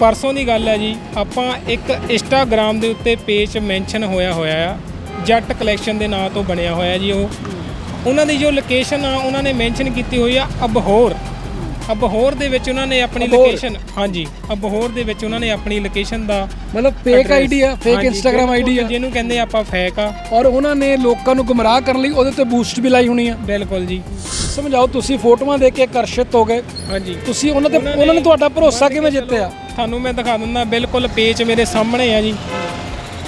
ਪਰਸੋਂ ਦੀ ਗੱਲ ਹੈ ਜੀ, ਆਪਾਂ ਇੱਕ ਇੰਸਟਾਗ੍ਰam ਦੇ ਉੱਤੇ ਪੇਜ ਮੈਂਸ਼ਨ ਹੋਇਆ ਹੋਇਆ ਆ, ਜੱਟ ਕਲੈਕਸ਼ਨ ਦੇ ਨਾਂ ਤੋਂ ਬਣਿਆ ਹੋਇਆ ਜੀ ਉਹ। ਉਹਨਾਂ ਦੀ ਜੋ ਲੋਕੇਸ਼ਨ ਆ, ਉਹਨਾਂ ਨੇ ਮੈਂਸ਼ਨ ਕੀਤੀ ਹੋਈ ਆ, ਅਬਹੋਰ। ਅਬਹੋਰ ਦੇ ਵਿੱਚ ਉਹਨਾਂ ਨੇ ਆਪਣੀ ਅਬਹੋਰ। ਲੋਕੇਸ਼ਨ ਹਾਂਜੀ ਅਬਹੋਰ ਦੇ ਵਿੱਚ ਉਹਨਾਂ ਨੇ ਆਪਣੀ ਲੋਕੇਸ਼ਨ ਦਾ ਮਤਲਬ ਫੇਕ address- ਆਈਡੀ ਆ ਫੇਕ ਹਾਂਜੀ, ਇੰਸਟਾਗ੍ਰam ਆਈਡੀ ਆ। ਜਿਹਨੂੰ ਕਹਿੰਦੇ ਆਪਾਂ ਫੇਕ ਆ। ਔਰ ਉਹਨਾਂ ਨੇ ਲੋਕਾਂ ਨੂੰ ਗੁੰਮਰਾਹ ਕਰਨ ਲਈ ਉਹਦੇ ਤੇ ਬੂਸਟ ਵੀ ਲਾਈ ਹੋਣੀ ਆ। ਬਿਲਕੁਲ ਜੀ। ਸਮਝਾਓ ਤੁਸੀਂ ਫੋਟੋਆਂ ਦੇਖ ਕੇ ਆਕਰਸ਼ਿਤ ਹੋ ਗਏ। ਹਾਂਜੀ। ਤੁਸੀਂ ਉਹਨਾਂ ਤੇ ਉਹਨਾਂ ਨੇ ਤੁਹਾਡਾ ਭਰੋਸਾ ਕਿਵੇਂ ਜਿੱਤਿਆ? ਤੁਹਾਨੂੰ ਮੈਂ ਦਿਖਾ ਦਿੰਦਾ ਬਿਲਕੁਲ ਪੇਜ ਮੇਰੇ ਸਾਹਮਣੇ ਆ ਜੀ।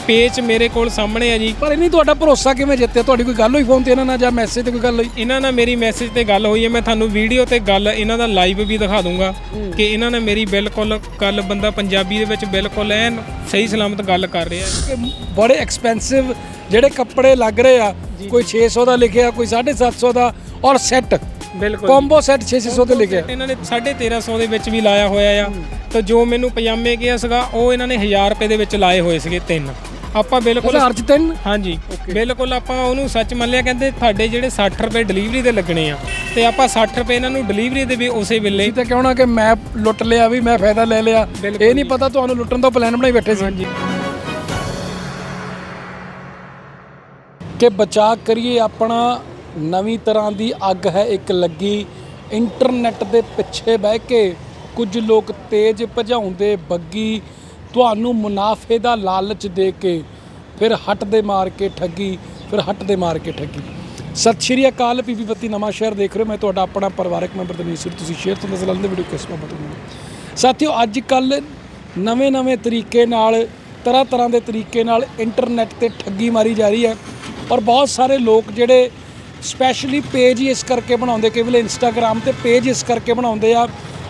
ਪੇਜ ਮੇਰੇ ਕੋਲ ਸਾਹਮਣੇ ਆ ਜੀ। ਪਰ ਇਹ ਨਹੀਂ ਤੁਹਾਡਾ ਭਰੋਸਾ ਕਿਵੇਂ ਜਿੱਤਿਆ? ਤੁਹਾਡੀ ਕੋਈ ਗੱਲ ਹੋਈ ਫੋਨ ਤੇ ਇਹਨਾਂ ਨਾਲ ਜਾਂ ਮੈਸੇਜ ਤੇ ਕੋਈ ਗੱਲ ਹੋਈ? ਇਹਨਾਂ ਨਾਲ ਮੇਰੀ ਮੈਸੇਜ ਤੇ ਗੱਲ ਹੋਈ ਹੈ। ਮੈਂ ਤੁਹਾਨੂੰ ਵੀਡੀਓ ਤੇ ਗੱਲ ਇਹਨਾਂ ਦਾ ਲਾਈਵ ਵੀ ਦਿਖਾ ਦੂੰਗਾ ਕਿ ਇਹਨਾਂ ਨੇ ਮੇਰੀ ਬਿਲਕੁਲ ਕੱਲ ਬੰਦਾ ਪੰਜਾਬੀ ਦੇ ਵਿੱਚ ਬਿਲਕੁਲ ਐਨ ਸਹੀ ਸਲਾਮਤ ਗੱਲ ਕਰ ਰਿਹਾ ਕਿ ਬੜੇ ਐਕਸਪੈਂਸਿਵ ਜਿਹੜੇ ਕੱਪੜੇ ਲੱਗ ਰਹੇ ਆ ਕੋਈ 600 ਦਾ ਲਿਖਿਆ ਕੋਈ 750 ਦਾ ਔਰ ਸੈੱਟ ਬਿਲਕੁਲ। ਕੰਬੋ ਸੈੱਟ 600 ਤੇ ਲਿਖਿਆ। ਇਹਨਾਂ ਨੇ 1350 ਦੇ ਵਿੱਚ ਵੀ ਲਾਇਆ ਹੋਇਆ ਆ। ਤਾਂ ਜੋ ਮੈਨੂੰ ਪਜਾਮੇ ਕਿਹਾ ਸੀਗਾ ਉਹ ਇਹਨਾਂ ਨੇ 1000 ਰੁਪਏ ਦੇ ਵਿੱਚ ਲਾਏ ਹੋਏ ਸੀਗੇ ਤਿੰਨ। ਆਪਾਂ ਬਿਲਕੁਲ ਚ ਤਿੰਨ ਹਾਂਜੀ। ਬਿਲਕੁਲ ਆਪਾਂ ਉਹਨੂੰ ਸੱਚ ਮੰਨ ਲਿਆ ਕਹਿੰਦੇ ਤੁਹਾਡੇ ਜਿਹੜੇ 60 ਰੁਪਏ ਡਿਲੀਵਰੀ ਦੇ ਲੱਗਣੇ ਆ ਤੇ ਆਪਾਂ 60 ਰੁਪਏ ਇਹਨਾਂ ਨੂੰ ਡਿਲੀਵਰੀ ਦੇ ਵੀ ਉਸੇ ਵੇਲੇ ਤੁਸੀਂ ਤਾਂ ਕਹਿਣਾ ਕਿ ਮੈਂ ਲੁੱਟ ਲਿਆ ਵੀ ਮੈਂ ਫਾਇਦਾ ਲੈ ਲਿਆ। ਇਹ ਨਹੀਂ ਪਤਾ ਤੁਹਾਨੂੰ ਲੁੱਟਣ ਦਾ ਪਲਾਨ ਬਣਾਈ ਬੈਠੇ ਸੀ। ਹਾਂਜੀ। ਕਿ ਬਚਾ ਕਰੀਏ ਆਪਣਾ ਨਵੀਂ ਤਰ੍ਹਾਂ ਦੀ ਅੱਗ ਹੈ ਇੱਕ ਲੱਗੀ। ਇੰਟਰਨੈਟ ਦੇ ਪਿੱਛੇ ਬਹਿ ਕੇ ਕੁਝ ਲੋਕ ਤੇਜ਼ ਭਜਾਉਂਦੇ ਬੱਗੀ। ਤੁਹਾਨੂੰ ਮੁਨਾਫੇ ਦਾ ਲਾਲਚ ਦੇ ਕੇ ਫਿਰ ਹੱਟ ਦੇ ਮਾਰ ਕੇ ਠੱਗੀ, ਫਿਰ ਹੱਟ ਦੇ ਮਾਰ ਕੇ ਠੱਗੀ। ਸਤਿ ਸ਼੍ਰੀ ਅਕਾਲ ਪੀਪੀ ਬੱਤੀ ਨਵਾਂ ਸ਼ਹਿਰ ਦੇਖ ਰਹੇ ਹੋ। ਮੈਂ ਤੁਹਾਡਾ ਆਪਣਾ ਪਰਿਵਾਰਕ ਮੈਂਬਰ ਦਨੀਸ਼ ਸਿੰਘ ਤੁਸੀਂ ਸ਼ੇਅਰ ਤੋਂ ਨਜ਼ਰ ਆਉਂਦੇ ਵੀਡੀਓ ਕਿਸ ਬਾਬਤ ਨੂੰ ਸਾਥੀਓ, ਅੱਜ ਕੱਲ ਨਵੇਂ-ਨਵੇਂ ਤਰੀਕੇ ਨਾਲ, ਤਰ੍ਹਾਂ ਤਰ੍ਹਾਂ ਦੇ ਤਰੀਕੇ ਨਾਲ ਇੰਟਰਨੈਟ ਤੇ ਠੱਗੀ ਮਾਰੀ ਜਾ ਰਹੀ ਹੈ। ਔਰ ਬਹੁਤ ਸਾਰੇ ਲੋਕ ਜਿਹੜੇ ਸਪੈਸ਼ਲੀ ਪੇਜ ਇਸ ਕਰਕੇ ਬਣਾਉਂਦੇ ਕੇਵਲ ਇੰਸਟਾਗ੍ਰam ਤੇ ਪੇਜ ਇਸ ਕਰਕੇ ਬਣਾਉਂਦੇ ਆ।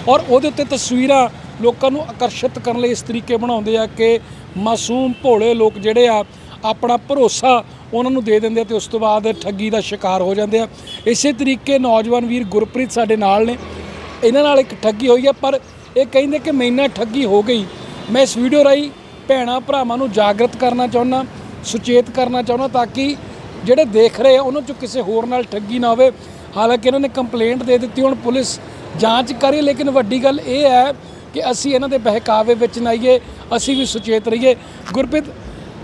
ਔਰ ਉਹਦੇ ਉੱਤੇ ਤਸਵੀਰਾਂ ਲੋਕਾਂ ਨੂੰ ਆਕਰਸ਼ਿਤ ਕਰਨ ਲਈ ਇਸ ਤਰੀਕੇ ਬਣਾਉਂਦੇ ਆ ਕਿ ਮਾਸੂਮ ਭੋਲੇ ਲੋਕ ਜਿਹੜੇ ਆ, ਆਪਣਾ ਭਰੋਸਾ ਉਹਨਾਂ ਨੂੰ ਦੇ ਦਿੰਦੇ ਆ ਤੇ ਉਸ ਤੋਂ ਬਾਅਦ ਠੱਗੀ ਦਾ ਸ਼ਿਕਾਰ ਹੋ ਜਾਂਦੇ ਆ। ਇਸੇ ਤਰੀਕੇ ਨੌਜਵਾਨ ਵੀਰ ਗੁਰਪ੍ਰੀਤ ਸਾਡੇ ਨਾਲ ਨੇ। ਇਹਨਾਂ ਨਾਲ ਇੱਕ ਠੱਗੀ ਹੋਈ ਹੈ ਪਰ ਇਹ ਕਹਿੰਦੇ ਕਿ ਮੈਨਾਂ ਠੱਗੀ ਹੋ ਗਈ। ਮੈਂ ਇਸ ਵੀਡੀਓ ਰਾਹੀਂ ਭੈਣਾ ਭਰਾਵਾਂ ਨੂੰ ਜਾਗਰਤ ਕਰਨਾ ਚਾਹੁੰਦਾ, ਸੁਚੇਤ ਕਰਨਾ ਚਾਹੁੰਦਾ ਤਾਂ ਕਿ ਜਿਹੜੇ ਦੇਖ ਰਹੇ ਆ, ਉਹਨਾਂ ਚੋਂ ਕਿਸੇ ਹੋਰ ਨਾਲ ਠੱਗੀ ਨਾ ਹੋਵੇ। ਹਾਲਾਂਕਿ ਇਹਨਾਂ ਨੇ ਕੰਪਲੇਂਟ ਦੇ ਦਿੱਤੀ, ਹੁਣ ਪੁਲਿਸ ਜਾਂਚ ਕਰੇ ਲੇਕਿਨ ਵੱਡੀ ਗੱਲ ਇਹ ਹੈ ਕਿ ਅਸੀਂ ਇਹਨਾਂ ਦੇ ਬਹਿਕਾਵੇ ਵਿੱਚ ਨਾ ਆਈਏ, ਅਸੀਂ ਵੀ ਸੁਚੇਤ ਰਹੀਏ। ਗੁਰਪ੍ਰੀਤ,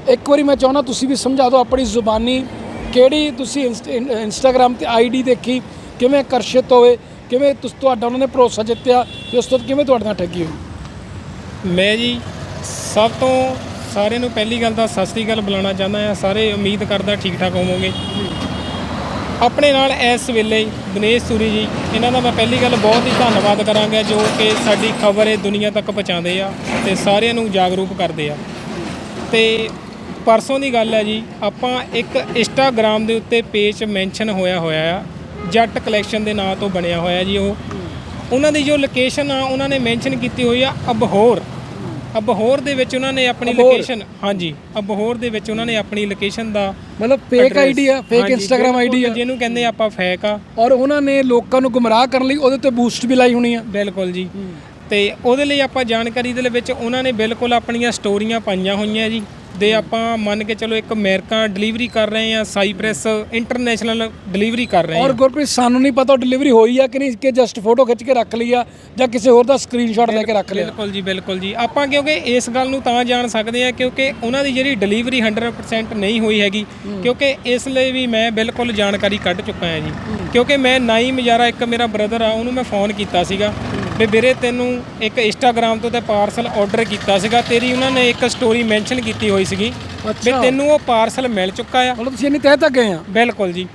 ਇੱਕ ਵਾਰੀ ਮੈਂ ਚਾਹੁੰਦਾ ਤੁਸੀਂ ਵੀ ਸਮਝਾ ਦਿਓ ਆਪਣੀ ਜ਼ੁਬਾਨੀ ਕਿਹੜੀ ਤੁਸੀਂ ਇੰਸਟਾਗ੍ਰam ਤੇ ਆਈਡੀ ਦੇਖੀ, ਕਿਵੇਂ ਆਕਰਸ਼ਿਤ ਹੋਏ ਕਿਵੇਂ ਤੁਸ, ਤੁਹਾਡਾ ਉਹਨਾਂ ਨੇ ਭਰੋਸਾ ਜਿੱਤਿਆ ਤੇ ਉਸ ਤੋਂ ਕਿਵੇਂ ਤੁਹਾਡੇ ਨਾਲ ਠੱਗੀ ਹੋਈ? ਮੈਂ ਜੀ ਸਭ ਤੋਂ ਸਾਰਿਆਂ ਨੂੰ ਪਹਿਲੀ ਗੱਲ ਤਾਂ ਸਤਿ ਸ੍ਰੀ ਅਕਾਲ ਬੁਲਾਉਣਾ ਚਾਹੁੰਦਾ ਆ ਸਾਰੇ ਉਮੀਦ ਕਰਦਾ ਠੀਕ ਠਾਕ ਹੋਵੋਗੇ। ਆਪਣੇ ਨਾਲ ਇਸ ਵੇਲੇ ਦਿਨੇਸ਼ ਸੂਰੀ ਜੀ, ਇਹਨਾਂ ਦਾ ਮੈਂ ਪਹਿਲੀ ਗੱਲ ਬਹੁਤ ਹੀ ਧੰਨਵਾਦ ਕਰਾਂਗਾ ਜੋ ਕਿ ਸਾਡੀ ਖਬਰ ਇਹ ਦੁਨੀਆ ਤੱਕ ਪਹੁੰਚਾਉਂਦੇ ਆ ਤੇ ਸਾਰਿਆਂ ਨੂੰ ਜਾਗਰੂਕ ਕਰਦੇ ਆ। ਤੇ ਪਰਸੋਂ ਦੀ ਗੱਲ ਹੈ ਜੀ, ਆਪਾਂ ਇੱਕ ਇੰਸਟਾਗ੍ਰam ਦੇ ਉੱਤੇ ਪੇਜ ਮੈਂਸ਼ਨ ਹੋਇਆ ਹੋਇਆ ਆ, ਜੱਟ ਕਲੈਕਸ਼ਨ ਦੇ ਨਾਂ ਤੋਂ ਬਣਿਆ ਹੋਇਆ ਜੀ ਉਹ। ਉਹਨਾਂ ਦੀ ਜੋ ਲੋਕੇਸ਼ਨ ਆ, ਉਹਨਾਂ ਨੇ ਮੈਂਸ਼ਨ ਕੀਤੀ ਹੋਈ ਆ ਅਬਹੋਰ। ਅਬਹੋਰ ਦੇ ਵਿੱਚ ਉਹਨਾਂ ਨੇ ਆਪਣੀ ਅਬਹੋਰ। ਲੋਕੇਸ਼ਨ ਹਾਂਜੀ ਅਬਹੋਰ ਦੇ ਵਿੱਚ ਉਹਨਾਂ ਨੇ ਆਪਣੀ ਲੋਕੇਸ਼ਨ ਦਾ ਮਤਲਬ ਫੇਕ address- ਆਈਡੀ ਆ ਫੇਕ ਹਾਂਜੀ, ਇੰਸਟਾਗ੍ਰam ਆਈਡੀ ਆ। ਜਿਹਨੂੰ ਕਹਿੰਦੇ ਆਪਾਂ ਫੇਕ ਆ। ਔਰ ਉਹਨਾਂ ਨੇ ਲੋਕਾਂ ਨੂੰ ਗੁੰਮਰਾਹ ਕਰਨ ਲਈ ਉਹਦੇ ਤੇ ਬੂਸਟ ਵੀ ਲਾਈ ਹੋਣੀ ਆ। ਬਿਲਕੁਲ ਜੀ। ਤੇ ਉਹਦੇ ਲਈ ਆਪਾਂ ਜਾਣਕਾਰੀ ਦੇ ਵਿੱਚ ਉਹਨਾਂ ਨੇ ਬਿਲਕੁਲ ਆਪਣੀਆਂ ਸਟੋਰੀਆਂ ਪਾਈਆਂ ਹੋਈਆਂ ਜੀ। ਦੇ ਆਪਾਂ ਮੰਨ ਕੇ ਚਲੋ ਇੱਕ ਅਮਰੀਕਾ ਡਿਲੀਵਰੀ ਕਰ ਰਹੇ ਆ ਸਾਈਪ੍ਰੈਸ ਇੰਟਰਨੈਸ਼ਨਲ ਡਿਲੀਵਰੀ ਕਰ ਰਹੇ ਔਰ ਆ ਗੁਰਪ੍ਰੀਤ ਸਾਨੂੰ ਨਹੀਂ ਪਤਾ ਡਿਲੀਵਰੀ ਹੋਈ ਆ ਕਿ ਨਹੀਂ ਕਿ ਜਸਟ ਫੋਟੋ ਖਿੱਚ ਕੇ ਰੱਖ ਲਈ ਆ ਜਾਂ ਕਿਸੇ ਹੋਰ ਦਾ ਸਕਰੀਨਸ਼ਾਟ ਲੈ ਕੇ ਰੱਖ ਲਿਆ। ਬਿਲਕੁਲ ਜੀ ਬਿਲਕੁਲ ਜੀ। ਆਪਾਂ ਕਿਉਂਕਿ ਇਸ ਗੱਲ ਨੂੰ ਤਾਂ ਜਾਣ ਸਕਦੇ ਆ ਕਿਉਂਕਿ ਉਹਨਾਂ ਦੀ ਜਿਹੜੀ ਡਿਲੀਵਰੀ 100% ਨਹੀਂ ਹੋਈ ਹੈਗੀ। ਕਿਉਂਕਿ ਇਸ ਲਈ ਵੀ ਮੈਂ ਬਿਲਕੁਲ ਜਾਣਕਾਰੀ ਕੱਢ ਚੁੱਕਾ ਹਾਂ ਜੀ। ਕਿਉਂਕਿ ਮੈਂ ਨਾਈ ਮਜਾਰਾ ਇੱਕ ਮੇਰਾ ਬ੍ਰਦਰ ਆ ਉਹਨੂੰ ਮੈਂ ਫੋਨ ਕੀਤਾ ਸੀਗਾ। ਵੀ ਵੀਰੇ ਤੈਨੂੰ ਇੱਕ ਇੰਸਟਾਗ੍ਰam ਤੋਂ ਤੇ ਪਾਰਸਲ ਆਰਡਰ ਕੀਤਾ ਸੀਗਾ ਤੇਰੀ ਉਹਨਾਂ ਨੇ ਇੱਕ ਸਟੋਰੀ ਮੈਂਸ਼ਨ ਕੀਤੀ ਹੋਈ ਸੀਗੀ ਵੀ। ਤੈਨੂੰ ਉਹ ਪਾਰਸਲ ਮਿਲ ਚੁੱਕਾ ਆ। ਮਤਲਬ ਤੁਸੀਂ ਇੰਨੀ ਤਹਿ ਤੱਕ ਗਏ ਆ? ਬਿਲਕੁਲ ਜੀ।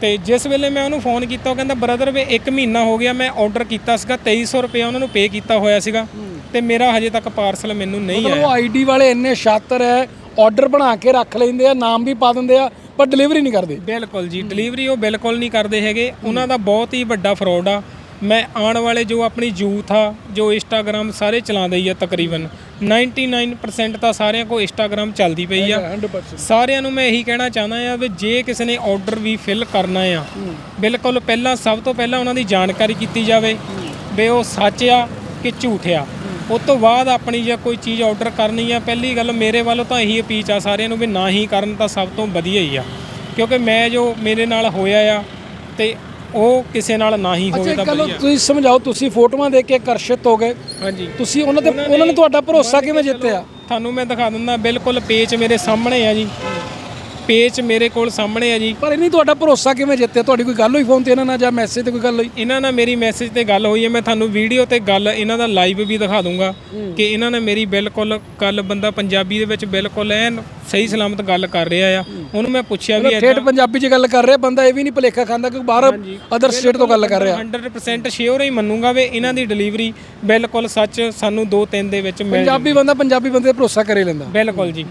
ਤੇ ਜਿਸ ਵੇਲੇ ਮੈਂ ਉਹਨੂੰ ਫੋਨ ਕੀਤਾ ਉਹ ਕਹਿੰਦਾ ਬ੍ਰਦਰ ਵੇ 1 ਮਹੀਨਾ ਹੋ ਗਿਆ ਮੈਂ ਆਰਡਰ ਕੀਤਾ ਸੀਗਾ 2300 ਰੁਪਏ ਉਹਨਾਂ ਨੂੰ ਪੇ ਕੀਤਾ ਹੋਇਆ ਸੀਗਾ ਤੇ ਮੇਰਾ ਹਜੇ ਤੱਕ ਪਾਰਸਲ ਮੈਨੂੰ ਨਹੀਂ ਮਤਲਬ ਆਇਆ। ਉਹ ਆਈਡੀ ਵਾਲੇ ਇੰਨੇ ਸ਼ਾਤਰ ਹੈ ਆਰਡਰ ਬਣਾ ਕੇ ਰੱਖ ਲੈਂਦੇ ਆ ਨਾਮ ਵੀ ਪਾ ਦਿੰਦੇ ਆ ਪਰ ਡਿਲੀਵਰੀ ਨਹੀਂ ਕਰਦੇ। ਬਿਲਕੁਲ ਜੀ ਡਿਲੀਵਰੀ ਉਹ ਬਿਲਕੁਲ ਨਹੀਂ ਕਰਦੇ ਹੈਗੇ। ਉਹਨਾਂ ਦਾ ਬਹੁਤ ਹੀ ਵੱਡਾ ਫਰਾਡ ਆ। ਮੈਂ ਆਉਣ ਵਾਲੇ ਜੋ ਆਪਣੀ ਯੂਥ ਆ ਜੋ ਇੰਸਟਾਗ੍ਰam ਸਾਰੇ ਚਲਾਉਂਦੇ ਹੀ ਆ ਤਕਰੀਬਨ 99% ਤਾਂ ਸਾਰਿਆਂ ਕੋਲ ਇੰਸਟਾਗ੍ਰam ਚੱਲਦੀ ਪਈ ਆ। 100% ਸਾਰਿਆਂ ਨੂੰ ਮੈਂ ਇਹੀ ਕਹਿਣਾ ਚਾਹੁੰਦਾ ਆ ਵੀ ਜੇ ਕਿਸੇ ਨੇ ਆਰਡਰ ਵੀ ਫਿਲ ਕਰਨਾ ਆ ਬਿਲਕੁਲ ਪਹਿਲਾਂ ਸਭ ਤੋਂ ਪਹਿਲਾਂ ਉਹਨਾਂ ਦੀ ਜਾਣਕਾਰੀ ਕੀਤੀ ਜਾਵੇ ਵੀ ਉਹ ਸੱਚ ਆ ਕਿ ਝੂਠ ਆ। ਉਸ ਤੋਂ ਬਾਅਦ ਆਪਣੀ ਜੇ ਕੋਈ ਚੀਜ਼ ਆਰਡਰ ਕਰਨੀ ਆ ਪਹਿਲੀ ਗੱਲ ਮੇਰੇ ਵੱਲੋਂ ਤਾਂ ਇਹੀ ਅਪੀਚ ਆ ਸਾਰਿਆਂ ਨੂੰ ਵੀ ਨਾ ਹੀ ਕਰਨ ਤਾਂ ਸਭ ਤੋਂ ਵਧੀਆ ਹੀ ਆ। ਕਿਉਂਕਿ ਮੈਂ ਜੋ ਮੇਰੇ ਨਾਲ ਹੋਇਆ ਆ ਤੇ ਉਹ ਕਿਸੇ ਨਾਲ ਨਾ ਹੀ ਅੱਛਾ ਹੋਵੇ ਇੱਕ ਤਾਂ ਗੱਲ ਵਧੀਆ। ਤੁਸੀਂ ਸਮਝਾਓ ਤੁਸੀਂ ਫੋਟੋਆਂ ਦੇਖ ਕੇ ਆਕਰਸ਼ਿਤ ਹੋ ਗਏ। ਹਾਂਜੀ। ਤੁਸੀਂ ਉਹਨਾਂ ਤੇ ਉਹਨਾਂ ਨੇ ਤੁਹਾਡਾ ਭਰੋਸਾ ਕਿਵੇਂ ਜਿੱਤਿਆ? ਤੁਹਾਨੂੰ ਮੈਂ ਦਿਖਾ ਦਿੰਦਾ ਬਿਲਕੁਲ ਪੇਜ ਮੇਰੇ ਸਾਹਮਣੇ ਆ ਜੀ। ਪੇਜ ਮੇਰੇ ਕੋਲ ਸਾਹਮਣੇ ਆ ਜੀ। ਪਰ ਇਹ ਨਹੀਂ ਤੁਹਾਡਾ ਭਰੋਸਾ ਕਿਵੇਂ ਜਿੱਤਿਆ? ਤੁਹਾਡੀ ਕੋਈ ਗੱਲ ਹੋਈ ਫੋਨ ਤੇ ਇਹਨਾਂ ਨਾਲ ਜਾਂ ਮੈਸੇਜ ਤੇ ਕੋਈ ਗੱਲ ਹੋਈ? ਇਹਨਾਂ ਨਾਲ ਮੇਰੀ ਮੈਸੇਜ ਤੇ ਗੱਲ ਹੋਈ ਹੈ। ਮੈਂ ਤੁਹਾਨੂੰ ਵੀਡੀਓ ਤੇ ਗੱਲ ਇਹਨਾਂ ਦਾ ਲਾਈਵ ਵੀ ਦਿਖਾ ਦੂੰਗਾ ਕਿ ਇਹਨਾਂ ਨੇ ਮੇਰੀ ਬਿਲਕੁਲ ਕੱਲ ਬੰਦਾ ਪੰਜਾਬੀ ਦੇ ਵਿੱਚ ਬਿਲਕੁਲ ਐਨ ਸਹੀ ਸਲਾਮਤ ਗੱਲ ਕਰ ਰਿਹਾ ਆ। ਉਹਨੂੰ ਮੈਂ ਪੁੱਛਿਆ ਵੀ ਠੇਠ ਪੰਜਾਬੀ 'ਚ ਗੱਲ ਕਰ ਰਿਹਾ ਬੰਦਾ ਇਹ ਵੀ ਨਹੀਂ ਭੁਲੇਖਾ ਖਾਂਦਾ ਕਿ ਬਾਹਰ ਅਦਰ ਸਟੇਟ ਤੋਂ ਗੱਲ ਕਰ ਰਿਹਾ। 100% ਸ਼ਿਓਰ ਹੀ ਮੰਨੂਗਾ ਵੀ ਇਹਨਾਂ ਦੀ ਡਿਲੀਵਰੀ ਬਿਲਕੁਲ ਸੱਚ ਸਾਨੂੰ 2-3 ਦੇ ਵਿੱਚ ਮਿਲ ਪੰਜਾਬੀ ਬੰਦਾ ਪੰਜਾਬੀ ਬੰਦੇ ਤੇ ਭਰੋਸਾ ਕਰੇ ਲੈਂਦਾ। ਬਿਲਕੁਲ ਜੀ।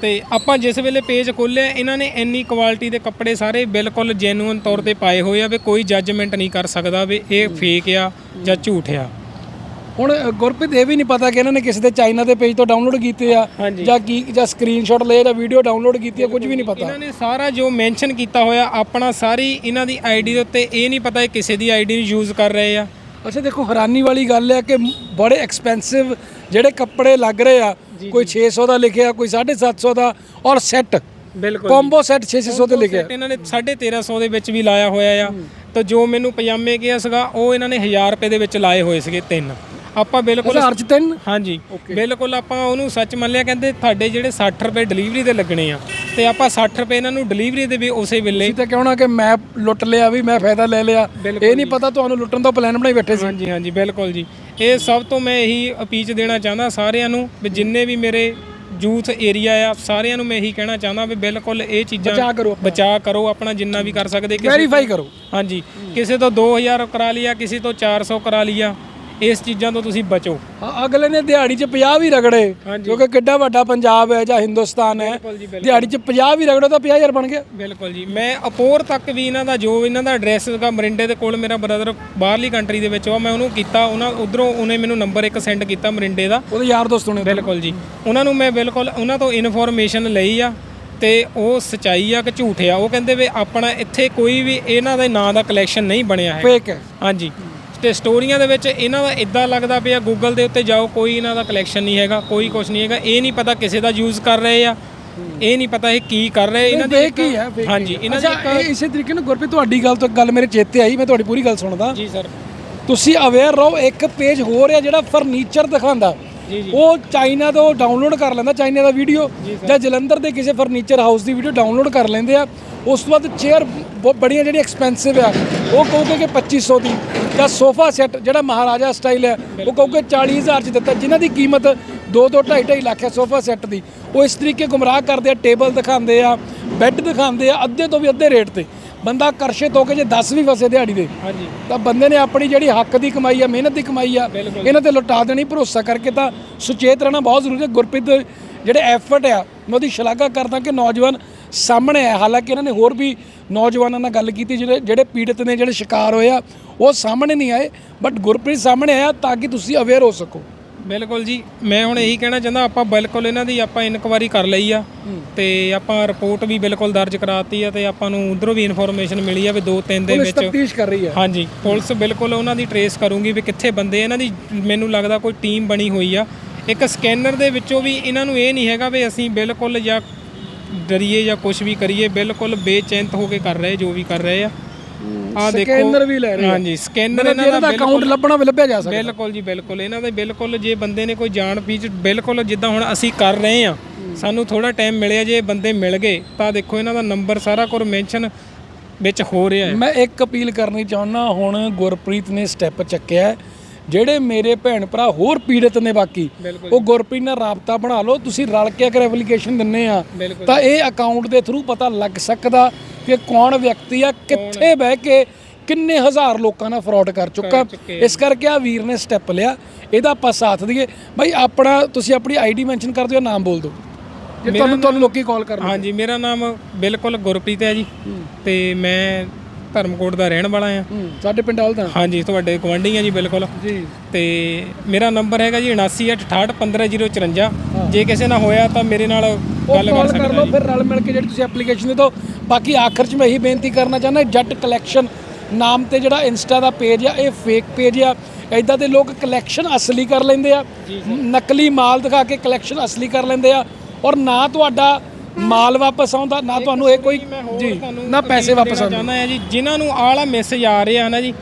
ਤੇ ਆਪਾਂ ਜਿਸ ਵੇਲੇ ਪੇਜ ਖੋਲ੍ਹਿਆ ਇਹਨਾਂ ਨੇ ਇੰਨੀ ਕੁਆਲਿਟੀ ਦੇ ਕੱਪੜੇ ਸਾਰੇ ਬਿਲਕੁਲ ਜੈਨੂਇਨ ਤੌਰ ਤੇ ਪਾਏ ਹੋਏ ਆ ਵੀ ਕੋਈ ਜੱਜਮੈਂਟ ਨਹੀਂ ਕਰ ਸਕਦਾ ਵੀ ਇਹ ਫੇਕ ਆ ਜਾਂ ਝੂਠ ਆ। ਹੁਣ ਗੁਰਪ੍ਰੀਤ ਇਹ ਵੀ ਨਹੀਂ ਪਤਾ ਕਿ ਇਹਨਾਂ ਨੇ ਕਿਸੇ ਦੇ ਚਾਈਨਾ ਦੇ ਪੇਜ ਤੋਂ ਡਾਊਨਲੋਡ ਕੀਤੇ ਆ। ਜਾਂ ਕੀ ਜਾਂ ਸਕਰੀਨਸ਼ਾਟ ਲਏ ਜਾਂ ਵੀਡੀਓ ਡਾਊਨਲੋਡ ਕੀਤੀ ਆ ਕੁਝ ਵੀ ਨਹੀਂ ਪਤਾ। ਇਹਨਾਂ ਨੇ ਸਾਰਾ ਜੋ ਮੈਂਸ਼ਨ ਕੀਤਾ ਹੋਇਆ ਆਪਣਾ ਸਾਰੀ ਇਹਨਾਂ ਦੀ ਆਈਡੀ ਦੇ ਉੱਤੇ ਇਹ ਨਹੀਂ ਪਤਾ ਇਹ ਕਿਸੇ ਦੀ ਆਈਡੀ ਨੂੰ ਯੂਜ਼ ਕਰ ਰਹੇ ਆ। ਅੱਛਾ ਦੇਖੋ ਹੈਰਾਨੀ ਵਾਲੀ ਗੱਲ ਹੈ ਕਿ ਬੜੇ ਐਕਸਪੈਂਸਿਵ ਜਿਹੜੇ ਕੱਪੜੇ ਲੱਗ ਰਹੇ ਆ ਕੋਈ 600 ਦਾ ਲਿਖਿਆ ਕੋਈ 750 ਦਾ ਔਰ ਸੈੱਟ ਬਿਲਕੁਲ ਕੰਬੋ ਸੈੱਟ 600 ਤੇ ਲਿਖਿਆ। ਇਹਨਾਂ ਨੇ 1350 ਦੇ ਵਿੱਚ ਵੀ ਲਾਇਆ ਹੋਇਆ ਆ। ਤਾਂ ਜੋ ਮੈਨੂੰ ਪਜਾਮੇ ਕਿਹਾ ਸੀਗਾ ਉਹ ਇਹਨਾਂ ਨੇ 1000 ਰੁਪਏ ਦੇ ਵਿੱਚ ਲਾਏ ਹੋਏ ਸੀਗੇ ਤਿੰਨ। ਆਪਾਂ ਬਿਲਕੁਲ ਹਜ਼ਾਰ ਚ ਤਿੰਨ? ਹਾਂਜੀ। ਬਿਲਕੁਲ ਆਪਾਂ ਉਹਨੂੰ ਸੱਚ ਮੰਨ ਲਿਆ ਕਹਿੰਦੇ ਤੁਹਾਡੇ ਜਿਹੜੇ 60 ਰੁਪਏ ਡਿਲੀਵਰੀ ਦੇ ਲੱਗਣੇ ਆ ਤੇ ਆਪਾਂ 60 ਰੁਪਏ ਇਹਨਾਂ ਨੂੰ ਡਿਲੀਵਰੀ ਦੇ ਵੀ ਉਸੇ ਵੇਲੇ ਤੁਸੀਂ ਤਾਂ ਕਹਿਣਾ ਕਿ ਮੈਂ ਲੁੱਟ ਲਿਆ ਵੀ ਮੈਂ ਫਾਇਦਾ ਲੈ ਲਿਆ। ਇਹ ਨਹੀਂ ਪਤਾ ਤੁਹਾਨੂੰ ਲੁੱਟਣ ਦਾ ਪਲਾਨ ਬਣਾਈ ਬੈਠੇ ਸੀ। ਹਾਂਜੀ ਹਾਂਜੀ ਬਿਲਕੁਲ ਜੀ। ਇਹ ਸਭ ਤੋਂ ਮੈਂ ਇਹੀ ਅਪੀਚ ਦੇਣਾ ਚਾਹੁੰਦਾ ਸਾਰਿਆਂ ਨੂੰ ਵੀ ਜਿੰਨੇ ਵੀ ਮੇਰੇ ਯੂਥ ਏਰੀਆ ਆ ਸਾਰਿਆਂ ਨੂੰ ਮੈਂ ਇਹੀ ਕਹਿਣਾ ਚਾਹੁੰਦਾ ਵੀ ਬਿਲਕੁਲ ਇਹ ਚੀਜ਼ਾਂ ਬਚਾਅ ਕਰੋ ਆਪਣਾ। ਬਚਾਅ ਕਰੋ ਆਪਣਾ ਜਿੰਨਾ ਵੀ ਕਰ ਸਕਦੇ ਕਿਸੇ ਵੈਰੀਫਾਈ ਕਰੋ ਹਾਂਜੀ ਕਿਸੇ ਤੋਂ 2000 ਕਰਾ ਲਿਆ ਕਿਸੇ ਤੋਂ 400 ਕਰਾ ਲਿਆ ਇਸ ਚੀਜ਼ਾਂ ਤੋਂ ਤੁਸੀਂ ਬਚੋ। ਅਗਲੇ ਨੇ ਦਿਹਾੜੀ 'ਚ 50 ਵੀ ਰਗੜੇ ਕਿਉਂਕਿ ਕਿੱਡਾ ਵੱਡਾ ਪੰਜਾਬ ਹੈ ਜਾਂ ਹਿੰਦੁਸਤਾਨ ਹੈ। ਬਿਲਕੁਲ ਜੀ ਦਿਹਾੜੀ 'ਚ 50 ਵੀ ਰਗੜੋ ਤਾਂ 50000 ਬਣ ਗਿਆ। ਬਿਲਕੁਲ ਜੀ। ਮੈਂ ਅਪੋਰ ਤੱਕ ਵੀ ਇਹਨਾਂ ਦਾ ਜੋ ਇਹਨਾਂ ਦਾ ਐਡਰੈਸ ਸੀਗਾ ਮਰਿੰਡੇ ਦੇ ਕੋਲ ਮੇਰਾ ਬ੍ਰਦਰ ਬਾਹਰਲੀ ਕੰਟਰੀ ਦੇ ਵਿੱਚ ਉਹ ਮੈਂ ਉਹਨੂੰ ਕੀਤਾ ਉਹਨਾਂ ਉਧਰੋਂ ਉਹਨੇ ਮੈਨੂੰ ਨੰਬਰ ਇੱਕ ਸੈਂਡ ਕੀਤਾ ਮਰਿੰਡੇ ਦਾ। ਉਹਦੇ ਯਾਰ ਦੋਸਤ ਹੋਣੇ ਬਿਲਕੁਲ ਜੀ। ਉਹਨਾਂ ਨੂੰ ਮੈਂ ਬਿਲਕੁਲ ਉਹਨਾਂ ਤੋਂ ਇਨਫੋਰਮੇਸ਼ਨ ਲਈ ਆ ਤੇ ਉਹ ਸਚਾਈ ਆ ਕਿ ਝੂਠ ਆ। ਉਹ ਕਹਿੰਦੇ ਵੀ ਆਪਣਾ ਇੱਥੇ ਕੋਈ ਵੀ ਇਹਨਾਂ ਦੇ ਨਾਂ ਦਾ ਕਲੈਕਸ਼ਨ ਨਹੀਂ ਬਣਿਆ ਹੈ ਫੇਕ ਹੈ। ਹਾਂਜੀ। ਤੇ ਸਟੋਰੀਆਂ ਦੇ ਵਿੱਚ ਇਹਨਾਂ ਦਾ ਇਦਾਂ ਲੱਗਦਾ ਪਿਆ ਗੂਗਲ ਦੇ ਉੱਤੇ ਜਾਓ ਕੋਈ ਇਹਨਾਂ ਦਾ ਕਲੈਕਸ਼ਨ ਨਹੀਂ ਹੈਗਾ ਕੋਈ ਕੁਝ ਨਹੀਂ ਹੈਗਾ ਇਹ ਨਹੀਂ ਪਤਾ ਕਿਸੇ ਦਾ ਯੂਜ਼ ਕਰ ਰਹੇ ਆ ਇਹ ਨਹੀਂ ਪਤਾ ਇਹ ਕੀ ਕਰ ਰਹੇ ਇਹਨਾਂ ਦੀ ਹੀ ਹਾਂਜੀ ਇਹਨਾਂ ਦੀ ਇਸੇ ਤਰੀਕੇ ਨਾਲ ਗੁਰਪ੍ਰੀਤ ਤੁਹਾਡੀ ਗੱਲ ਤੋਂ ਗੱਲ ਮੇਰੇ ਚੇਤੇ ਆਈ ਮੈਂ ਤੁਹਾਡੀ ਪੂਰੀ ਗੱਲ ਸੁਣਦਾ। ਜੀ ਸਰ ਤੁਸੀਂ ਅਵੇਅਰ ਰਹੋ ਇੱਕ ਪੇਜ ਹੋਰ ਹੈ ਜਿਹੜਾ ਫਰਨੀਚਰ ਦਿਖਾਉਂਦਾ। ਉਹ ਚਾਈਨਾ ਤੋਂ ਡਾਊਨਲੋਡ ਕਰ ਲੈਂਦਾ ਚਾਈਨਾ ਦਾ ਵੀਡੀਓ ਜਾਂ ਜਲੰਧਰ ਦੇ ਕਿਸੇ ਫਰਨੀਚਰ ਹਾਊਸ ਦੀ ਵੀਡੀਓ ਡਾਊਨਲੋਡ ਕਰ ਲੈਂਦੇ ਆ। ਉਸ ਤੋਂ ਬਾਅਦ ਚੇਅਰ ਬੜੀਆਂ ਜਿਹੜੀਆਂ ਐਕਸਪੈਂਸਿਵ ਆ ਉਹ ਕਹੋਗੇ ਕਿ 2500 ਦੀ। ਜਾਂ ਸੋਫਾ ਸੈੱਟ ਜਿਹੜਾ ਮਹਾਰਾਜਾ ਸਟਾਈਲ ਹੈ ਉਹ ਕਹੋਗੇ 40000 ਚ ਦਿੱਤਾ। ਜਿਨ੍ਹਾਂ ਦੀ ਕੀਮਤ 2 2 2.5 2.5 ਲੱਖ ਹੈ ਸੋਫਾ ਸੈੱਟ ਦੀ ਉਹ ਇਸ ਤਰੀਕੇ ਗੁੰਮਰਾਹ ਕਰਦੇ ਆ ਟੇਬਲ ਦਿਖਾਉਂਦੇ ਆ ਬੈੱਡ ਦਿਖਾਉਂਦੇ ਆ ਅੱਧੇ ਤੋਂ ਵੀ ਅੱਧੇ ਰੇਟ ਤੇ। ਬੰਦਾ ਆਕਰਸ਼ਿਤ ਹੋ ਕੇ ਜੇ 10 ਵੀ ਫਸੇ ਦਿਹਾੜੀ ਦੇ ਹਾਂਜੀ। ਤਾਂ ਬੰਦੇ ਨੇ ਆਪਣੀ ਜਿਹੜੀ ਹੱਕ ਦੀ ਕਮਾਈ ਆ ਮਿਹਨਤ ਦੀ ਕਮਾਈ ਆ ਇਹਨਾਂ ਤੇ ਲੁਟਾ ਦੇਣੀ ਭਰੋਸਾ ਕਰਕੇ ਤਾਂ ਸੁਚੇਤ ਰਹਿਣਾ ਬਹੁਤ ਜ਼ਰੂਰੀ ਹੈ। ਗੁਰਪ੍ਰੀਤ ਜਿਹੜੇ ਐਫਰਟ ਆ ਮੈਂ ਉਹਦੀ ਸ਼ਲਾਘਾ ਕਰਦਾ ਕਿ ਨੌਜਵਾਨ ਸਾਹਮਣੇ ਆ ਹਾਲਾਂਕਿ ਇਹਨਾਂ ਨੇ ਹੋਰ ਵੀ ਨੌਜਵਾਨਾਂ ਨਾਲ ਗੱਲ ਕੀਤੀ ਜਿਹੜੇ ਜਿਹੜੇ ਪੀੜਤ ਨੇ ਜਿਹੜੇ ਸ਼ਿਕਾਰ ਹੋਏ ਆ ਉਹ ਸਾਹਮਣੇ ਨਹੀਂ ਆਏ ਬਟ ਗੁਰਪ੍ਰੀਤ ਸਾਹਮਣੇ ਆਇਆ ਤਾਂ ਕਿ ਤੁਸੀਂ ਅਵੇਅਰ ਹੋ ਸਕੋ। ਬਿਲਕੁਲ ਜੀ ਮੈਂ ਹੁਣ ਇਹੀ ਕਹਿਣਾ ਚਾਹੁੰਦਾ ਆਪਾਂ ਬਿਲਕੁਲ ਇਹਨਾਂ ਦੀ ਆਪਾਂ ਇਨਕੁਆਰੀ ਕਰ ਲਈ ਆ ਤੇ ਆਪਾਂ ਰਿਪੋਰਟ ਵੀ ਬਿਲਕੁਲ ਦਰਜ ਕਰਾਤੀ ਆ ਤੇ ਆਪਾਂ ਨੂੰ ਉਧਰੋਂ ਵੀ ਇਨਫੋਰਮੇਸ਼ਨ ਮਿਲੀ ਆ ਵੀ 2-3 ਦੇ ਪੁਲਿਸ ਵਿੱਚ। ਤਫਤੀਸ਼ ਕਰ ਰਹੀ ਹੈ ਹਾਂਜੀ ਪੁਲਿਸ ਬਿਲਕੁਲ ਉਹਨਾਂ ਦੀ ਟਰੇਸ ਕਰੂੰਗੀ ਵੀ ਕਿੱਥੇ ਬੰਦੇ ਇਹਨਾਂ ਦੀ ਮੈਨੂੰ ਲੱਗਦਾ ਕੋਈ ਟੀਮ ਬਣੀ ਹੋਈ ਆ। ਇੱਕ ਸਕੈਨਰ ਦੇ ਵਿੱਚੋਂ ਵੀ ਇਹਨਾਂ ਨੂੰ ਇਹ ਨਹੀਂ ਹੈਗਾ ਵੀ ਅਸੀਂ ਬਿਲਕੁਲ ਜਾਂ ਡਰੀਏ ਜਾਂ ਕੁਝ ਵੀ ਕਰੀਏ ਬਿਲਕੁਲ ਬੇਚੈਂਤ ਹੋ ਕੇ ਕਰ ਰਹੇ ਜੋ ਵੀ ਕਰ ਰਹੇ ਆ। ਆ ਦੇਖੋ ਸਕੈਨਰ ਵੀ ਲੈ ਰਹੇ। ਹਾਂਜੀ ਸਕੈਨਰ ਇਹਨਾਂ ਦਾ ਅਕਾਊਂਟ ਲੱਭਣਾ ਵੀ ਲੱਭਿਆ ਜਾ ਸਕਦਾ। ਬਿਲਕੁਲ ਜੀ ਬਿਲਕੁਲ। ਇਹਨਾਂ ਦੇ ਬਿਲਕੁਲ ਜੇ ਬੰਦੇ ਨੇ ਕੋਈ ਜਾਣ ਪੀਚ ਬਿਲਕੁਲ ਜਿੱਦਾਂ ਹੁਣ ਅਸੀਂ ਕਰ ਰਹੇ ਆ ਸਾਨੂੰ ਥੋੜਾ ਟਾਈਮ ਮਿਲਿਆ ਜੇ ਇਹ ਬੰਦੇ ਮਿਲ ਗਏ ਤਾਂ ਦੇਖੋ ਇਹਨਾਂ ਦਾ ਨੰਬਰ ਸਾਰਾ ਕੁਝ ਮੈਂਸ਼ਨ ਵਿੱਚ ਹੋ ਰਿਹਾ ਹੈ। ਮੈਂ ਇੱਕ ਅਪੀਲ ਕਰਨੀ ਚਾਹੁੰਦਾ ਹੁਣ ਗੁਰਪ੍ਰੀਤ ਨੇ ਸਟੈਪ ਚੱਕਿਆ ਹੈ। ਜਿਹੜੇ ਮੇਰੇ ਭੈਣ ਭਰਾ ਹੋਰ ਪੀੜਤ ਨੇ ਬਾਕੀ ਉਹ ਗੁਰਪ੍ਰੀਤ ਨਾਲ ਰਾਬਤਾ ਬਣਾ ਲਓ ਤੁਸੀਂ ਰਲ ਕੇ ਅਗਰ ਐਪਲੀਕੇਸ਼ਨ ਦਿੰਨੇ ਆ। ਤਾਂ ਇਹ ਅਕਾਊਂਟ ਦੇ ਥਰੂ ਪਤਾ ਲੱਗ ਸਕਦਾ ਕਿ ਕੌਣ ਵਿਅਕਤੀ ਆ ਕਿੱਥੇ ਬਹਿ ਕੇ ਕਿੰਨੇ ਹਜ਼ਾਰ ਲੋਕਾਂ ਨਾਲ ਫਰਾਡ ਕਰ ਚੁੱਕਾ। ਚੁੱਕੇ ਇਸ ਕਰਕੇ ਆ ਵੀਰ ਨੇ ਸਟੈਪ ਲਿਆ ਇਹਦਾ ਆਪਾਂ ਸਾਥ ਦਈਏ। ਭਾਈ ਆਪਣਾ ਤੁਸੀਂ ਆਪਣੀ ਆਈਡੀ ਮੈਂਸ਼ਨ ਕਰ ਦਿਓ ਨਾਮ ਬੋਲ ਦਿਓ। ਜੇ ਤੁਹਾਨੂੰ ਤੁਹਾਨੂੰ ਲੋਕੀ ਕਾਲ ਕਰਨ ਹਾਂਜੀ ਮੇਰਾ ਨਾਮ ਬਿਲਕੁਲ ਗੁਰਪ੍ਰੀਤ ਹੈ ਜੀ। ਤੇ ਮੈਂ ਧਰਮਕੋਟ ਦਾ ਰਹਿਣ ਵਾਲਾ ਆ। ਹੂੰ, ਸਾਡੇ ਪਿੰਡ ਦਾ ਹਾਂਜੀ ਤੁਹਾਡੇ ਗਵਾਂਢੀ ਆ ਜੀ ਬਿਲਕੁਲ। ਜੀ। ਤੇ ਮੇਰਾ ਨੰਬਰ ਹੈਗਾ ਜੀ 7968615054 ਜੇ ਕਿਸੇ ਨਾਲ ਹੋਇਆ ਤਾਂ ਮੇਰੇ ਨਾਲ ਗੱਲ ਕਰ ਸਕਦਾ ਲਓ ਜੀ। ਫਿਰ ਰਲ ਮਿਲ ਕੇ ਜਿਹੜੀ ਤੁਸੀਂ ਐਪਲੀਕੇਸ਼ਨ ਦੇ ਦਿਓ ਬਾਕੀ ਆਖਰ 'ਚ ਮੈਂ ਇਹੀ ਬੇਨਤੀ ਕਰਨਾ ਚਾਹੁੰਦਾ ਜੱਟ ਕਲੈਕਸ਼ਨ ਨਾਮ ਤੇ ਜਿਹੜਾ ਇੰਸਟਾ ਦਾ ਪੇਜ ਆ ਇਹ ਫੇਕ ਪੇਜ ਆ। ਐਦਾਂ ਦੇ ਲੋਕ ਕਲੈਕਸ਼ਨ ਅਸਲੀ ਕਰ ਲੈਂਦੇ ਆ। ਨਕਲੀ ਮਾਲ ਦਿਖਾ ਕੇ ਕਲੈਕਸ਼ਨ ਅਸਲੀ ਕਰ ਲੈਂਦੇ ਆ। ਔਰ ਨਾ ਤੁਹਾਡਾ ਮਾਲ ਵਾਪਸ ਆਉਂਦਾ ਨਾ ਤੁਹਾਨੂੰ ਇਹ ਕੋਈ ਜੀ ਨਾ ਪੈਸੇ ਵਾਪਸ ਆਉਂਦੇ। ਚਾਹੁੰਦਾ ਹਾਂ ਜੀ ਜਿਨ੍ਹਾਂ ਨੂੰ ਆਹ ਵਾਲਾ ਮੈਸੇਜ ਆ ਰਿਹਾ ਨਾ ਜੀ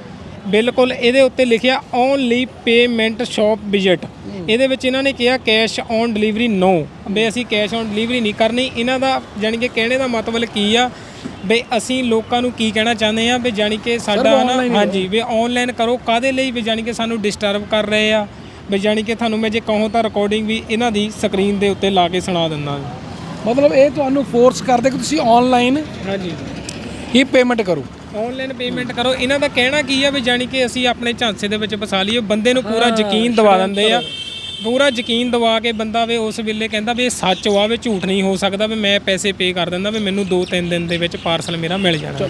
ਬਿਲਕੁਲ ਇਹਦੇ ਉੱਤੇ ਲਿਖਿਆ ਓਨਲੀ ਪੇਮੈਂਟ ਸ਼ਾਪ ਵਿਜ਼ਿਟ ਇਹਦੇ ਵਿੱਚ ਇਹਨਾਂ ਨੇ ਕਿਹਾ ਕੈਸ਼ ਔਨ ਡਿਲੀਵਰੀ ਨੋ ਵੀ ਅਸੀਂ ਕੈਸ਼ ਔਨ ਡਿਲੀਵਰੀ ਨਹੀਂ ਕਰਨੀ। ਇਹਨਾਂ ਦਾ ਜਾਣੀ ਕਿ ਕਹਿਣੇ ਦਾ ਮਤਲਬ ਕੀ ਆ? ਵੀ ਅਸੀਂ ਲੋਕਾਂ ਨੂੰ ਕੀ ਕਹਿਣਾ ਚਾਹੁੰਦੇ ਆ ਵੀ ਜਾਣੀ ਕਿ ਸਾਡਾ ਨਾ ਹੀ ਹਾਂਜੀ ਵੀ ਆਨਲਾਈਨ ਕਰੋ। ਕਾਦੇ ਲਈ ਵੀ ਜਾਣੀ ਕਿ ਸਾਨੂੰ ਡਿਸਟਰਬ ਕਰ ਰਹੇ ਆ? ਵੀ ਜਾਣੀ ਕਿ ਤੁਹਾਨੂੰ ਮੈਂ ਜੇ ਕਹੂੰ ਤਾਂ ਰਿਕਾਰਡਿੰਗ ਵੀ ਇਹਨਾਂ ਦੀ ਸਕਰੀਨ ਦੇ ਉੱਤੇ ਲਾ ਕੇ ਸੁਣਾ ਦਿੰਦਾ। ਮਤਲਬ ਇਹ ਤੁਹਾਨੂੰ ਫੋਰਸ ਕਰਦੇ ਕਿ ਤੁਸੀਂ ਆਨਲਾਈਨ ਹਾਂਜੀ। ਹੀ ਪੇਮੈਂਟ ਕਰੋ। ਆਨਲਾਈਨ ਪੇਮੈਂਟ ਕਰੋ। ਇਹਨਾਂ ਦਾ ਕਹਿਣਾ ਕੀ ਆ ਵੀ ਜਾਣੀ ਕਿ ਅਸੀਂ ਆਪਣੇ ਝਾਂਸੇ ਦੇ ਵਿੱਚ ਫਸਾ ਲਈਏ ਬੰਦੇ ਨੂੰ ਪੂਰਾ ਯਕੀਨ ਦਿਵਾ ਦਿੰਦੇ ਆ। ਪੂਰਾ ਯਕੀਨ ਦਿਵਾ ਕੇ ਬੰਦਾ ਵੀ ਉਸ ਵੇਲੇ ਕਹਿੰਦਾ ਵੀ ਇਹ ਸੱਚ ਵਾ ਵੀ ਝੂਠ ਨਹੀਂ ਹੋ ਸਕਦਾ ਵੀ ਮੈਂ ਪੈਸੇ ਪੇ ਕਰ ਦਿੰਦਾ ਵੀ ਮੈਨੂੰ 2-3 ਦਿਨ ਦੇ ਵਿੱਚ ਪਾਰਸਲ ਮੇਰਾ ਮਿਲ ਜਾਣਾ।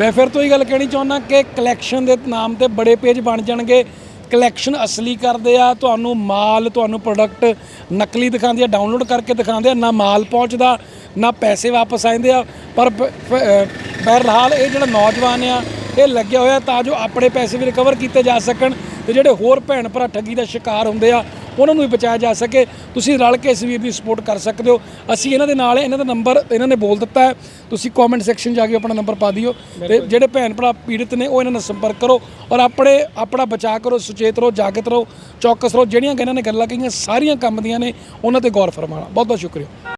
ਮੈਂ ਫਿਰ ਤੋਂ ਇਹ ਗੱਲ ਕਹਿਣੀ ਚਾਹੁੰਦਾ ਕਿ ਕਲੈਕਸ਼ਨ ਦੇ ਨਾਮ ਤੇ ਬੜੇ ਪੇਜ ਬਣ ਜਾਣਗੇ। ਕਲੈਕਸ਼ਨ ਅਸਲੀ ਕਰਦੇ ਆ, ਤੁਹਾਨੂੰ ਮਾਲ, ਤੁਹਾਨੂੰ ਪ੍ਰੋਡਕਟ ਨਕਲੀ ਦਿਖਾਉਂਦੇ ਆ ਡਾਊਨਲੋਡ ਕਰਕੇ ਦਿਖਾਉਂਦੇ ਆ, ਨਾ ਮਾਲ ਪਹੁੰਚਦਾ, ਨਾ ਪੈਸੇ ਵਾਪਸ ਆਉਂਦੇ ਆ। ਪਰ ਬ- ਇਹ ਜਿਹੜਾ ਨੌਜਵਾਨ ਆ, ਇਹ ਲੱਗਿਆ ਹੋਇਆ ਤਾਂ ਜੋ ਆਪਣੇ ਪੈਸੇ ਵੀ ਰਿਕਵਰ ਕੀਤੇ ਜਾ ਸਕਣ ਤੇ ਜਿਹੜੇ ਹੋਰ ਭੈਣ ਭਰਾ ਠੱਗੀ ਦਾ ਸ਼ਿਕਾਰ ਹੁੰਦੇ ਆ ਉਹਨਾਂ ਨੂੰ ਵੀ ਬਚਾਇਆ ਜਾ ਸਕੇ। ਤੁਸੀਂ ਰਲ ਕੇ ਇਸ ਵੀਰ ਦੀ ਸਪੋਰਟ ਕਰ ਸਕਦੇ ਹੋ। ਅਸੀਂ ਇਹਨਾਂ ਦੇ ਨਾਲ ਇਹਨਾਂ ਦਾ ਨੰਬਰ ਇਹਨਾਂ ਨੇ ਬੋਲ ਦਿੱਤਾ ਹੈ। ਤੁਸੀਂ ਕਮੈਂਟ ਸੈਕਸ਼ਨ ਜਾ ਕੇ ਆਪਣਾ ਨੰਬਰ ਪਾ ਦਿਓ ਤੇ ਜਿਹੜੇ ਭੈਣ ਭਰਾ ਪੀੜਤ ਨੇ ਉਹ ਇਹਨਾਂ ਨਾਲ ਸੰਪਰਕ ਕਰੋ ਔਰ ਆਪਣੇ ਆਪਣਾ ਬਚਾਅ ਕਰੋ ਸੁਚੇਤ ਰਹੋ ਜਾਗਤ ਰਹੋ ਚੌਕਸ ਰਹੋ। ਜਿਹੜੀਆਂ ਇਹਨਾਂ ਨੇ ਗੱਲਾਂ ਕਹੀਆਂ ਸਾਰੀਆਂ ਕੰਮ ਦੀਆਂ ਨੇ ਉਹਨਾਂ ਤੇ ਗੌਰ ਫਰਮਾਣਾ ਬਹੁਤ ਬਹੁਤ ਸ਼ੁਕਰੀਆ।